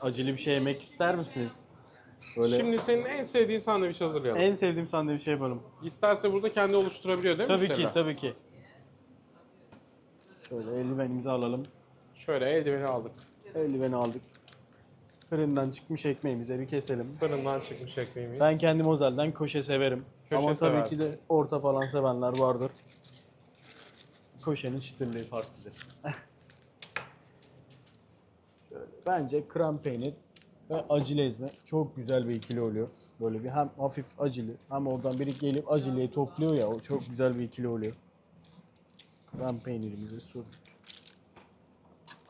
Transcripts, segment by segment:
acılı bir şey yemek ister misiniz? Böyle Şimdi senin en sevdiğin sandviç hazırlayalım. en sevdiğim sandviç şey yapalım. İsterse burada kendi oluşturabiliyor değil mi Tabii ki, müşteriler? tabii ki. Şöyle eldivenimizi alalım. Şöyle eldiveni aldık. Eldiveni aldık. Fırından çıkmış ekmeğimize bir keselim. Fırından çıkmış ekmeğimiz. Ben kendim özelden köşe severim. Köşe Ama tabii ki seversin. de orta falan sevenler vardır. Köşenin çıtırlığı farklıdır. Bence krem peynir ve acılı ezme çok güzel bir ikili oluyor. Böyle bir hem hafif acılı hem oradan biri gelip acılıyı topluyor ya o çok güzel bir ikili oluyor. Krem peynirimizi sürdük.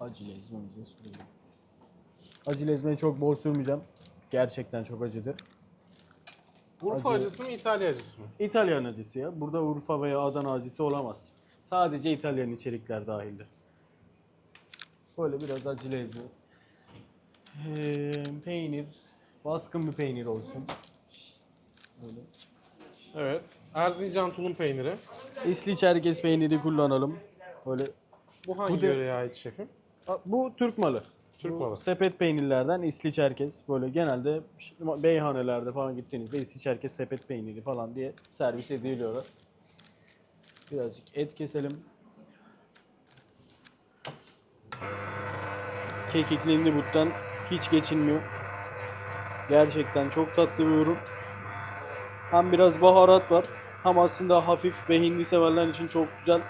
Acılı ezmemizi sürelim. Acılı ezmeyi çok bol sürmeyeceğim. Gerçekten çok acıdır. Urfa acı- acısı mı İtalya acısı mı? İtalyan acısı ya. Burada Urfa veya Adana acısı olamaz. Sadece İtalyan içerikler dahildir. Böyle biraz acılı ezme. Ee, peynir. Baskın bir peynir olsun. Böyle. Evet. Erzincan tulum peyniri. İsliç herkes peyniri kullanalım. Böyle. Bu hangi Bu de- yöreye ait şefim? A- Bu Türk malı. Türk Bu malı. Sepet peynirlerden İsliç herkes. Böyle genelde işte beyhanelerde falan gittiğinizde İsliç herkes sepet peyniri falan diye servis ediliyorlar. Birazcık et keselim. Kekikli buttan hiç geçilmiyor. Gerçekten çok tatlı bir ürün. Hem biraz baharat var. Hem aslında hafif ve hindi severler için çok güzel.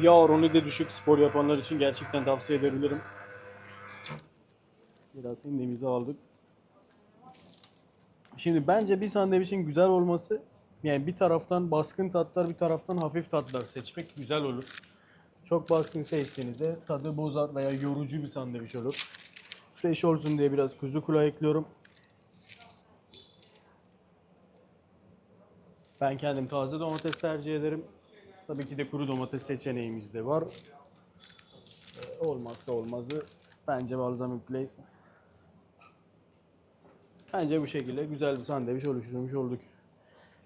Yağ oranı da düşük spor yapanlar için gerçekten tavsiye edebilirim. Biraz hindimizi aldık. Şimdi bence bir sandviçin güzel olması yani bir taraftan baskın tatlar bir taraftan hafif tatlar seçmek güzel olur. Çok baskın seçtiğinizde tadı bozar veya yorucu bir sandviç olur. Fresh olsun diye biraz kuzu kulağı ekliyorum. Ben kendim taze domates tercih ederim. Tabii ki de kuru domates seçeneğimiz de var. Ee, Olmazsa olmazı bence balzamik glaze. Bence bu şekilde güzel bir sandviç oluşturmuş olduk.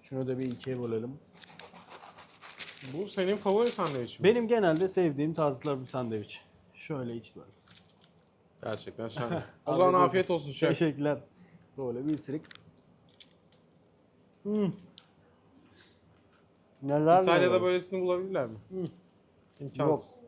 Şunu da bir ikiye bölelim. Bu senin favori sandviçin mi? Benim genelde sevdiğim tarzlar bir sandviç. Şöyle iç var. Gerçekten şahane. o Afiyet zaman olsun. afiyet olsun şef. Teşekkürler. Böyle bir ısırık. Hmm. Neler İtalya'da böylesini bulabilirler mi? İmkansız.